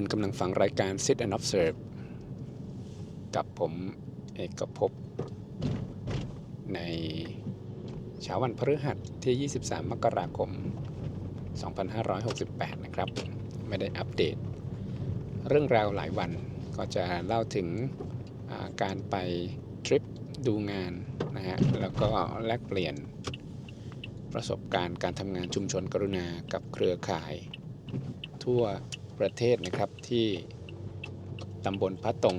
คุณกำลังฟังรายการ Sit and Observe กับผมเอกภพในเช้าวันพฤหัสที่ 23 มกราคม 2568 นะครับ ไม่ได้อัปเดต เรื่องราวหลายวันก็จะเล่าถึงาการไปทริปดูงานนะฮะ แล้วก็แลกเปลี่ยนประสบการณ์การทำงานชุมชนกรุณากับเครือข่าย ทั่ว ประเทศนะครับที่ตำบลพระตรง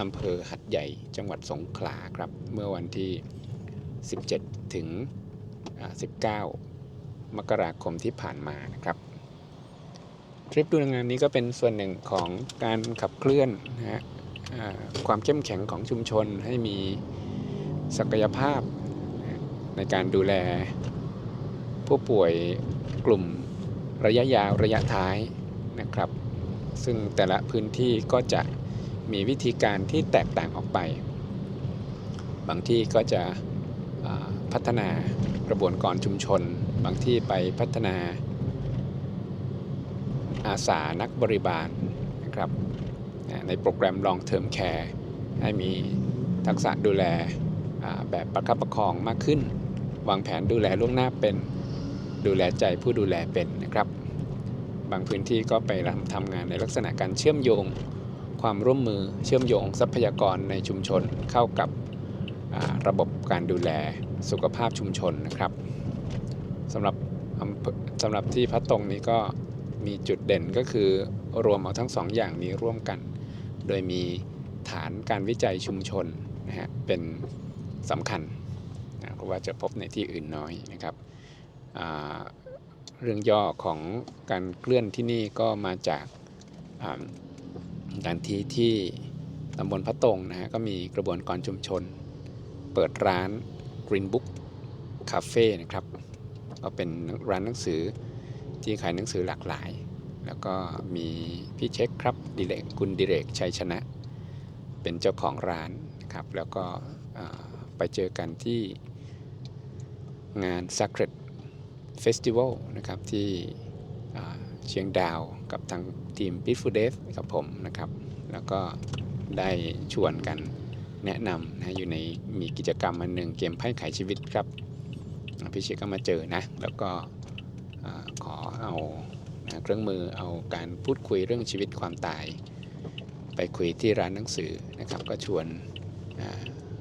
อำเภอหัดใหญ่จังหวัดสงขลาครับ เมื่อวันที่ 17 ถึง 19 มกราคมที่ผ่านมานะครับ ทริปดูงานนี้ก็เป็นส่วนหนึ่งของการขับเคลื่อนนะฮะความเข้มแข็งของชุมชนให้มีศักยภาพในการดูแลผู้ป่วยกลุ่ม ระยะยาวระยะท้ายนะครับ ซึ่งแต่ละพื้นที่ก็จะมีวิธีการที่แตกต่างออกไป บางที่ก็จะพัฒนากระบวนการชุมชน บางที่ไปพัฒนาอาสานักบริบาลนะครับในโปรแกรม Long Term Care ให้มีทักษะดูแลแบบประคับประคองมากขึ้น วางแผนดูแลล่วงหน้าเป็นดูแลใจผู้ดูแลเป็น นะครับ บางพื้นที่ก็ไปทำงานในลักษณะการเชื่อมโยงความร่วมมือเชื่อมโยงทรัพยากรในชุมชนเข้ากับระบบการดูแลสุขภาพชุมชนนะครับสำหรับสำหรับที่พัดตรงนี้ก็มีจุดเด่นก็คือรวมเอาทั้งสองอย่างนี้ร่วมกัน โดยมีฐานการวิจัยชุมชนนะฮะเป็นสำคัญนะเพราะว่าจะพบในที่อื่นน้อยนะครับอ่า เรื่องย่อของการเคลื่อนที่นี่ก็มาจากอ่าการที่ที่ตำบลพระตงนะฮะก็มีกระบวนการชุมชน เปิดร้าน Green Book Cafe นะครับ ก็เป็นร้านหนังสือที่ขายหนังสือหลากหลาย แล้วก็มีพี่เช็คครับดิเลกคุณดิเรกชัยชนะ เป็นเจ้าของร้านนะครับ แล้วก็ไปเจอกันที่งาน Sacred Festival นะครับที่เชียงดาวกับทางทีม p i t f u l d e v กับผมนะครับ แล้วก็ได้ชวนกันแนะนำนะอยู่ในมีกิจกรรมอันหนึ่งเกมไพ่ไขชีวิตครับพี่เชษก็มาเจอนะ แล้วก็ขอเอานะเครื่องมือเอาการพูดคุยเรื่องชีวิตความตาย ไปคุยที่ร้านหนังสือนะครับ ก็ชวน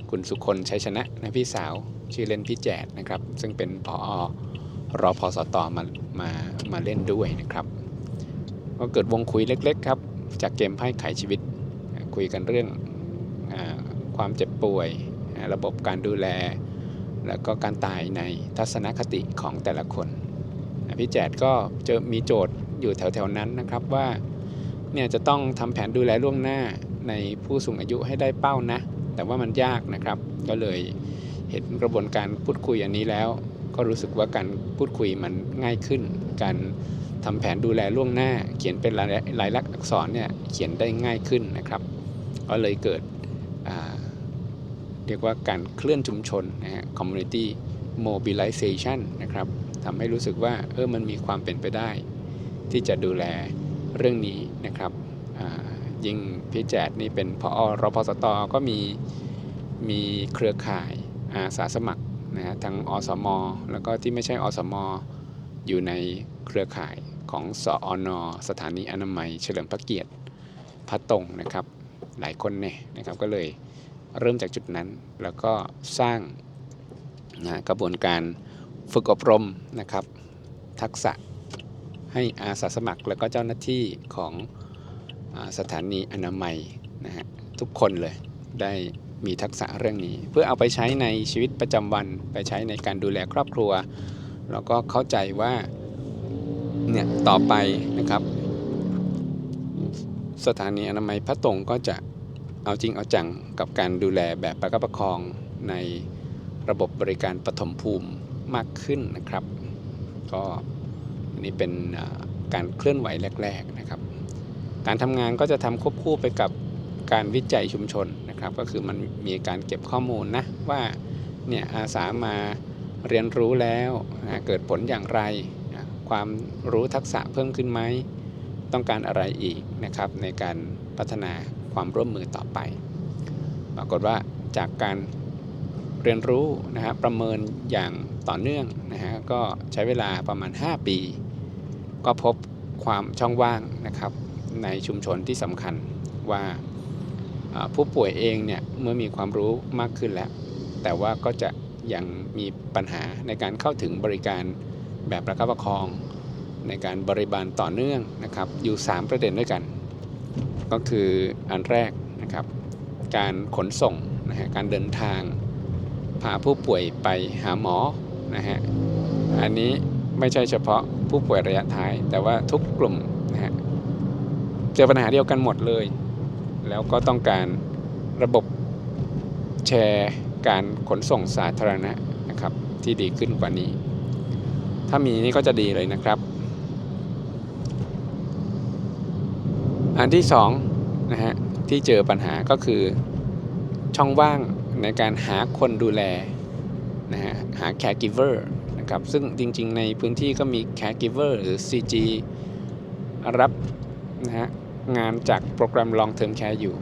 คุณสุคนชัยชนะนะพี่สาวชื่อเล่นพี่แจดนะครับ ซึ่งเป็นผอ รอพอสตมามามาเล่นด้วยนะครับ ก็เกิดวงคุยเล็ก ๆ ครับ จากเกมไพ่ไขชีวิต คุยกันเรื่องอความเจ็บป่วย ระบบการดูแล แล้วก็การตายในทัศนคติของแต่ละคนพี่แจดก็เจอมีโจทย์อยู่แถวๆนั้นนะครับว่าเนี่ยจะต้องทำแผนดูแลล่วงหน้าในผู้สูงอายุให้ได้เป้านะ แต่ว่ามันยากนะครับ ก็เลยเห็นกระบวนการพูดคุยอันนี้แล้ว ก็รู้สึกว่าการพูดคุยมันง่ายขึ้น การทำแผนดูแลล่วงหน้า เขียนเป็นลายลักษณ์อักษรเนี่ยเขียนได้ง่ายขึ้นนะครับ ก็เลยเกิดเรียกว่าการเคลื่อนชุมชนนะฮะ community mobilization นะครับทำให้รู้สึกว่าเออมันมีความเป็นไปได้ ที่จะดูแลเรื่องนี้นะครับยิ่งพี่แจดนี่เป็นพอรพสตก็มีมีเครือข่ายอาสาสมัคร นะฮะทั้งอสม แล้วก็ที่ไม่ใช่อสม อยู่ในเครือข่ายของสออนสถานีอนามัย เฉลิมพระเกียรติพระตรงนะครับ หลายคนเนี่ยนะครับก็เลยเริ่มจากจุดนั้น แล้วก็สร้างนะกระบวนการฝึกอบรมนะครับ ทักษะให้อาสาสมัคร แล้วก็เจ้าหน้าที่ของอสถานีอนามัยนะฮะทุกคนเลยได้ มีทักษะเรื่องนี้ เพื่อเอาไปใช้ในชีวิตประจำวัน ไปใช้ในการดูแลครอบครัว แล้วก็เข้าใจว่าเนี่ยต่อไปนะครับ สถานีอนามัยพระตงก็จะเอาจริงเอาจังกับการดูแลแบบประคับประคองในระบบบริการปฐมภูมิมากขึ้นนะครับ ก็อันนี้เป็นการเคลื่อนไหวแรก ๆนะครับ การทำงานก็จะทำควบคู่ไปกับ การวิจัยชุมชนนะครับ ก็คือมันมีการเก็บข้อมูลนะว่าเนี่ยอาสามาเรียนรู้แล้วนะเกิดผลอย่างไรนะความรู้ทักษะเพิ่มขึ้นไหมต้องการอะไรอีกนะครับในการพัฒนาความร่วมมือต่อไป ปรากฏว่าจากการเรียนรู้นะฮะประเมินอย่างต่อเนื่องนะฮะก็ใช้เวลาประมาณ 5 ปี ก็พบความช่องว่างนะครับในชุมชนที่สำคัญว่าอ่า ผู้ป่วยเองเนี่ยเมื่อมีความรู้มากขึ้นแล้ว แต่ว่าก็จะยังมีปัญหาในการเข้าถึงบริการแบบประคับประคอง ในการบริบาลต่อเนื่องนะครับ อยู่ 3 ประเด็นด้วยกัน ก็คืออันแรกนะครับ การขนส่งนะฮะการเดินทางพาผู้ป่วยไปหาหมอนะฮะอันนี้ไม่ใช่เฉพาะผู้ป่วยระยะท้าย แต่ว่าทุกกลุ่มนะฮะเจอปัญหาเดียวกันหมดเลย แล้วก็ต้องการระบบแชร์การขนส่งสาธารณะนะครับที่ดีขึ้นกว่านี้ ถ้ามีนี่ก็จะดีเลยนะครับ อันที่สองนะฮะที่เจอปัญหาก็คือช่องว่างในการหาคนดูแลนะฮะหา caregiver นะครับซึ่งจริงๆ ในพื้นที่ก็มี caregiver หรือ CG รับนะฮะ งานจากโปรแกรม long term care อยู่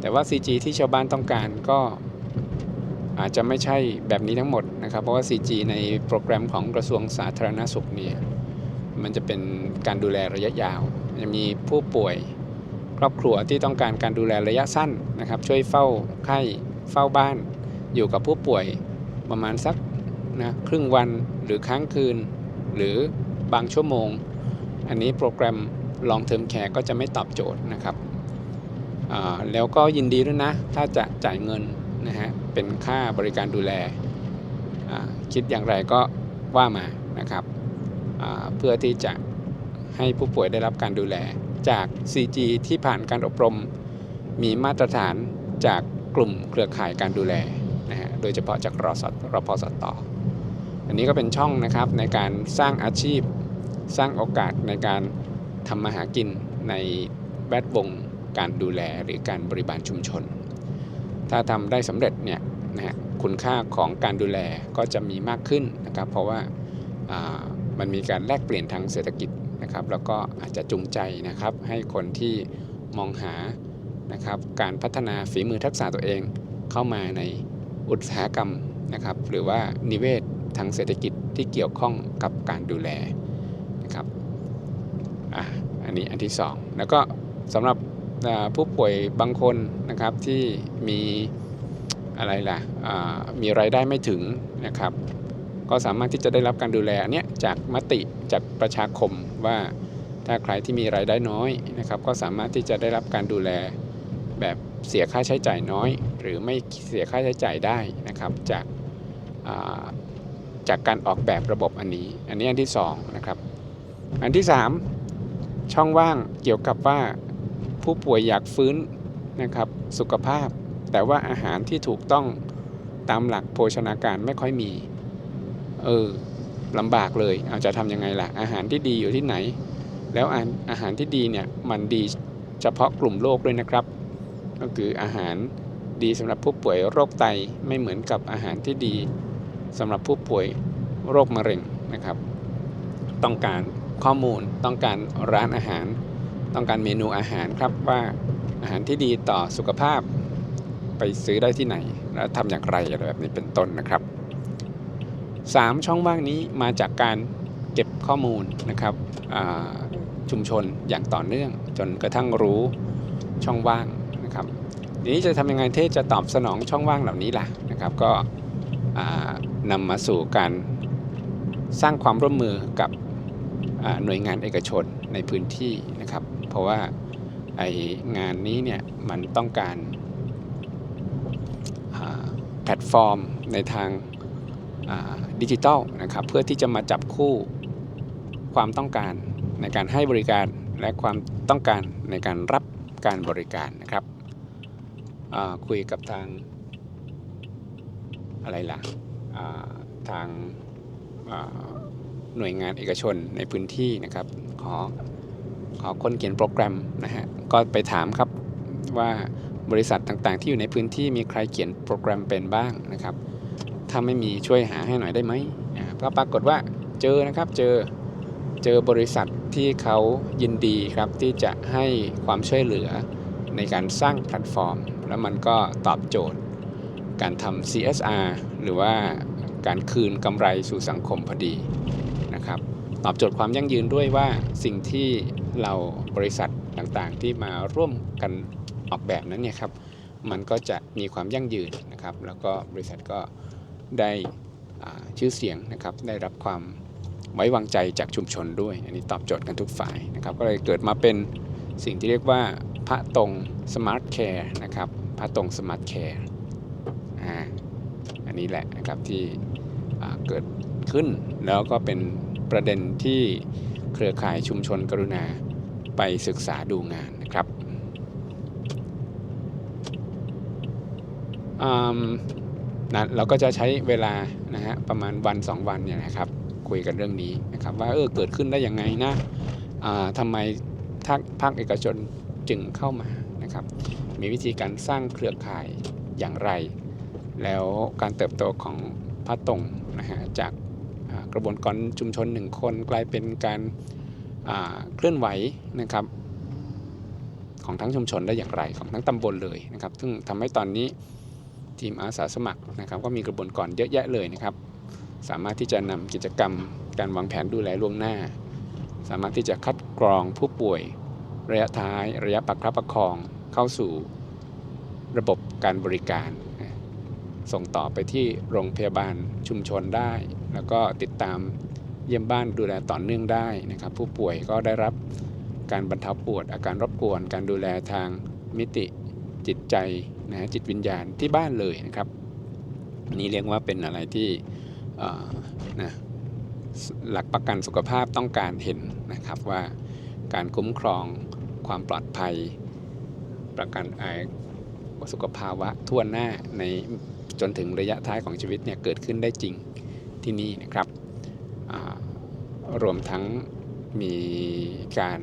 แต่ว่า CG ที่ชาวบ้านต้องการก็อาจจะไม่ใช่แบบนี้ทั้งหมดนะครับ เพราะว่า CG ในโปรแกรมของกระทรวงสาธารณสุขเนี่ยมันจะเป็นการดูแลระยะยาว จะมีผู้ป่วยครอบครัวที่ต้องการการดูแลระยะสั้นนะครับ ช่วยเฝ้าไข้เฝ้าบ้าน อยู่กับผู้ป่วยประมาณสักนะครึ่งวันหรือค้างคืน หรือบางชั่วโมง อันนี้โปรแกรม long term care ก็จะไม่ตอบโจทย์นะครับแล้วก็ยินดีด้วยนะ ถ้าจะจ่ายเงินนะฮะเป็นค่าบริการดูแล คิดอย่างไรก็ว่ามานะครับเพื่อที่จะให้ผู้ป่วยได้รับการดูแล จาก CG ที่ผ่านการอบรม มีมาตรฐานจากกลุ่มเครือข่ายการดูแลนะฮะโดยเฉพาะจากรอสรพสตอันนี้ก็เป็นช่องนะครับในการสร้างอาชีพ สร้างโอกาสในการ ทำมาหากินในแวดวงการดูแลหรือการบริบาลชุมชน ถ้าทำได้สำเร็จเนี่ยนะฮะคุณค่าของการดูแลก็จะมีมากขึ้นนะครับ เพราะว่าามันมีการแลกเปลี่ยนทางเศรษฐกิจนะครับ แล้วก็อาจจะจูงใจนะครับให้คนที่มองหานะครับการพัฒนาฝีมือทักษะตัวเองเข้ามาในอุตสาหกรรมนะครับ หรือว่านิเวศทางเศรษฐกิจที่เกี่ยวข้องกับการดูแล นนี้อันที่สองแล้วก็สำหรับผู้ป่วยบางคนนะครับที่มีอะไรล่ะมีรายได้ไม่ถึงนะครับ ก็สามารถที่จะได้รับการดูแลอันเนี้ยจากมติจากประชาคมว่าถ้าใครที่มีรายได้น้อยนะครับ ก็สามารถที่จะได้รับการดูแลแบบเสียค่าใช้จ่ายน้อย หรือไม่เสียค่าใช้จ่ายได้นะครับจากาจากการออกแบบระบบอันนี้ อันนี้อันที่สองนะครับ อันที่สาม ช่องว่างเกี่ยวกับว่าผู้ป่วยอยากฟื้นนะครับสุขภาพ แต่ว่าอาหารที่ถูกต้องตามหลักโภชนาการไม่ค่อยมี เออลำบากเลยเอาจะทำยังไงล่ะ อาหารที่ดีอยู่ที่ไหน แล้วอาอาหารที่ดีเนี่ยมันดีเฉพาะกลุ่มโรคด้วยนะครับ ก็คืออาหารดีสำหรับผู้ป่วยโรคไตไม่เหมือนกับอาหารที่ดีสำหรับผู้ป่วยโรคมะเร็งนะครับ ต้องการ ข้อมูลต้องการร้านอาหาร ต้องการเมนูอาหารครับว่าอาหารที่ดีต่อสุขภาพ ไปซื้อได้ที่ไหน แล้วทำอย่างไรอะไรแบบนี้เป็นต้นนะครับ 3 ช่องว่างนี้มาจากการเก็บข้อมูลนะครับชุมชนอย่างต่อเนื่อง จนกระทั่งรู้ช่องว่างนะครับทีนี้จะทำยังไงเที่จะตอบสนองช่องว่างเหล่านี้ล่ะนะครับ ก็นำมาสู่การสร้างความร่วมมือกับ หน่วยงานเอกชนในพื้นที่นะครับ เพราะว่าไองานนี้เนี่ยมันต้องการแพลตฟอร์มในทางดิจิทัลนะครับเพื่อที่จะมาจับคู่ความต้องการในการให้บริการและความต้องการในการรับการบริการนะครับคุยกับทางอะไรล่ะทางา หน่วยงานเอกชนในพื้นที่นะครับ ขอขอคนเขียนโปรแกรมนะฮะก็ไปถามครับว่าบริษัทต่างๆ ที่อยู่ในพื้นที่มีใครเขียนโปรแกรมเป็นบ้างนะครับ ถ้าไม่มีช่วยหาให้หน่อยได้ไหมก็ปรากฏว่าเจอนะครับเจอเจอบริษัทที่เขายินดีครับที่จะให้ความช่วยเหลือในการสร้างแพลตฟอร์ม แล้วมันก็ตอบโจทย์ การทำ CSR หรือว่าการคืนกำไรสู่สังคมพอดี นะครับ ตอบโจทย์ความยั่งยืนด้วยว่าสิ่งที่เราบริษัทต่างๆ ที่มาร่วมกันออกแบบนั้นเนี่ยครับ มันก็จะมีความยั่งยืนนะครับ แล้วก็บริษัทก็ได้ชื่อเสียงนะครับ ได้รับความไว้วางใจจากชุมชนด้วย อันนี้ตอบโจทย์กันทุกฝ่ายนะครับ ก็เลยเกิดมาเป็นสิ่งที่เรียกว่าพระตรงสมาร์ทแคร์นะครับ พระตรงสมาร์ทแคร์อันนี้แหละนะครับที่เกิดขึ้นแล้วก็เป็น ประเด็นที่เครือข่ายชุมชนกรุณาไปศึกษาดูงานนะครับนะเราก็จะใช้เวลานะฮะประมาณวัน 2 วันเนี่ยนะครับคุยกันเรื่องนี้นะครับว่าเออเกิดขึ้นได้ยังไงนะอ่าทำไมทางภาคเอกชนจึงเข้ามานะครับ มีวิธีการสร้างเครือข่ายอย่างไร แล้วการเติบโตของพระตรงนะฮะจาก กระบวนการชุมชนหนึ่งคน กลายเป็นการาเคลื่อนไหวนะครับของทั้งชุมชนได้อย่างไรของทั้งตำบลเลยนะครับ ซึ่งทำให้ตอนนี้ทีมอาสาสมัครนะครับ ก็มีกระบวนการเยอะแยะเลยนะครับ สามารถที่จะนำกิจกรรม การวางแผนดูแลล่วงหน้า สามารถที่จะคัดกรองผู้ป่วย ระยะท้าย ระยะปักคับประคองเข้าสู่ระบบการบริการ ส่งต่อไปที่โรงพยาบาลชุมชนได้ แล้วก็ติดตามเยี่ยมบ้านดูแลต่อเนื่องได้นะครับ ผู้ป่วยก็ได้รับการบรรเทาปวดอาการรบกวน การดูแลทางมิติจิตใจนะฮะจิตวิญญาณที่บ้านเลยนะครับอันนี้เรียกว่าเป็นอะไรที่นะหลักประกันสุขภาพต้องการเห็นนะครับว่าการคุ้มครองความปลอดภัย ประกันไอสุขภาวะทั่วหน้าในจนถึงระยะท้ายของชีวิตเนี่ยเกิดขึ้นได้จริง ที่นี่นะครับรวมทั้งมีการ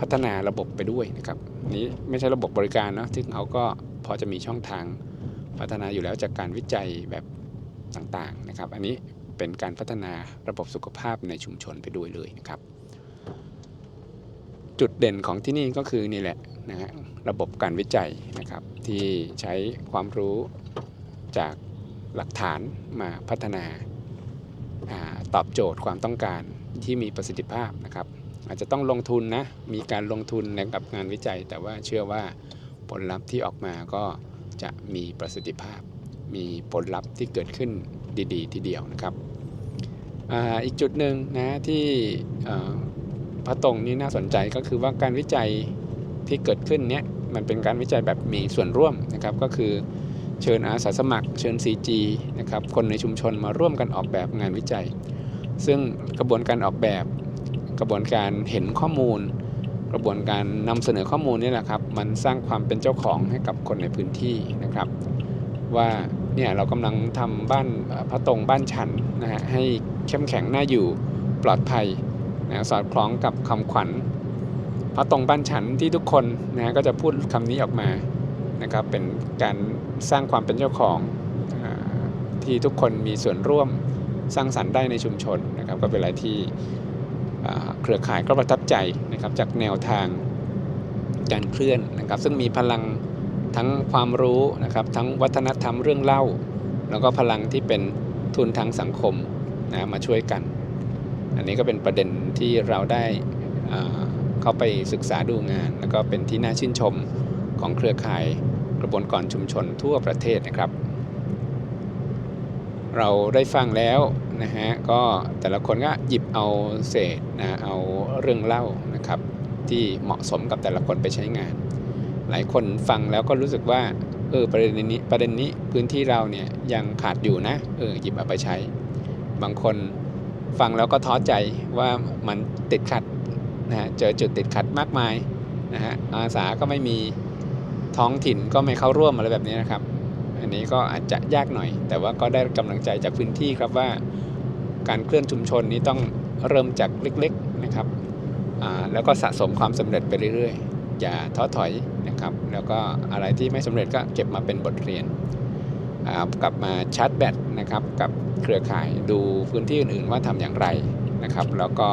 พัฒนาระบบไปด้วยนะครับนนี้ไม่ใช่ระบบบริการเนาะซึ่งเขาก็พอจะมีช่องทางพัฒนาอยู่แล้วจากการวิจัยแบบต่างๆนะครับ อันนี้เป็นการพัฒนาระบบสุขภาพในชุมชนไปด้วยเลยนะครับ จุดเด่นของที่นี่ก็คือนี่แหละนะฮะระบบการวิจัยนะครับที่ใช้ความรู้จาก หลักฐานมาพัฒนาตอบโจทย์ความต้องการที่มีประสิทธิภาพนะครับ อาจจะต้องลงทุนนะ มีการลงทุนในกับงานวิจัย แต่ว่าเชื่อว่าผลลัพธ์ที่ออกมาก็จะมีประสิทธิภาพ มีผลลัพธ์ที่เกิดขึ้นดีๆ ทีเดียวนะครับออีกจุดหนึ่งนะที่เอ่อพระตรงนี้น่าสนใจก็คือว่าการวิจัยที่เกิดขึ้นเนี้ยมันเป็นการวิจัยแบบมีส่วนร่วมนะครับ ก็คือ เชิญอาสาสมัคร เชิญ CG นะครับคนในชุมชนมาร่วมกันออกแบบงานวิจัย ซึ่งกระบวนการออกแบบ กระบวนการเห็นข้อมูล กระบวนการนำเสนอข้อมูลนี่แหละครับ มันสร้างความเป็นเจ้าของให้กับคนในพื้นที่นะครับ ว่าเนี่ยเรากำลังทำบ้านพระตรงบ้านชันนะฮะให้เข้มแข็งน่าอยู่ปลอดภัยนะสอดคล้องกับคำขวัญพระตรงบ้านฉันที่ทุกคนนะฮะก็จะพูดคำนี้ออกมา นะครับเป็นการสร้างความเป็นเจ้าของอที่ทุกคนมีส่วนร่วมสร้างสรรค์ได้ในชุมชนนะครับก็เป็นอะไรที่เครือข่ายก็ประทับใจนะครับจากแนวทางการเคลื่อนนะครับซึ่งมีพลังทั้งความรู้นะครับทั้งวัฒนธรรมเรื่องเล่า แล้วก็พลังที่เป็นทุนทางสังคมนะมาช่วยกัน อันนี้ก็เป็นประเด็นที่เราได้เข้าไปศึกษาดูงาน แล้วก็เป็นที่น่าชื่นชม ของเครือข่ายกระบวนการชุมชนทั่วประเทศนะครับ เราได้ฟังแล้วนะฮะก็แต่ละคนก็หยิบเอาเศษนะเอาเรื่องเล่านะครับที่เหมาะสมกับแต่ละคนไปใช้งาน หลายคนฟังแล้วก็รู้สึกว่าเออประเด็นนี้ประเด็นนี้พื้นที่เราเนี่ยยังขาดอยู่นะเออหยิบเอาไปใช้ บางคนฟังแล้วก็ท้อใจว่ามันติดขัดนะฮะเจอจุดติดขัดมากมายนะฮะอาสาก็ไม่มี ท้องถิ่นก็ไม่เข้าร่วมอะไรแบบนี้นะครับ อันนี้ก็อาจจะยากหน่อย แต่ว่าก็ได้กำลังใจจากพื้นที่ครับว่าการเคลื่อนชุมชนนี้ต้องเริ่มจากเล็กๆนะครับแล้วก็สะสมความสำเร็จไปเรื่อยๆ อย่าท้อถอยนะครับ แล้วก็อะไรที่ไม่สำเร็จก็เก็บมาเป็นบทเรียน กลับมาชาร์จแบตนะครับกับเครือข่ายดูพื้นที่อื่นๆว่าทำอย่างไรนะครับ แล้วก็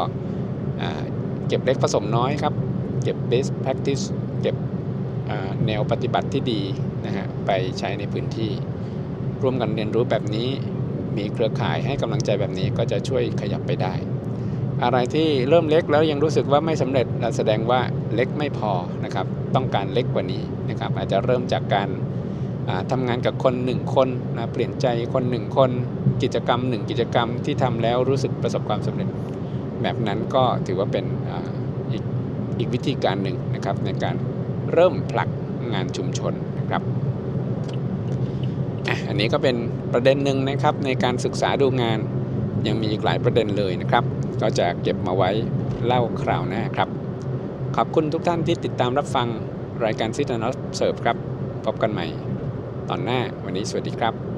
เก็บเล็กผสมน้อยครับ เก็บ best practice เก็บ แนวปฏิบัติที่ดีนะฮะไปใช้ในพื้นที่ ร่วมกันเรียนรู้แบบนี้ มีเครือข่ายให้กำลังใจแบบนี้ก็จะช่วยขยับไปได้ อะไรที่เริ่มเล็กแล้วยังรู้สึกว่าไม่สำเร็จแสดงว่าเล็กไม่พอนะครับต้องการเล็กกว่านี้นะครับอาจจะเริ่มจากการอ่าทำงานกับคนหนึ่งคนนะเปลี่ยนใจคนหนึ่งคน กิจกรรมหนึ่งกิจกรรมที่ทำแล้วรู้สึกประสบความสำเร็จ แบบนั้นก็ถือว่าเป็นออีกอีกวิธีการหนึ่งนะครับในการ เริ่มผลักงานชุมชนนะครับอันนี้ก็เป็นประเด็นหนึ่งนะครับในการศึกษาดูงานยังมีอีกหลายประเด็นเลยนะครับ ก็จะเก็บมาไว้เล่าคราวหน้าครับ ขอบคุณทุกท่านที่ติดตามรับฟังรายการซิตนอสเสิร์ฟครับ พบกันใหม่ตอนหน้าวันนี้สวัสดีครับ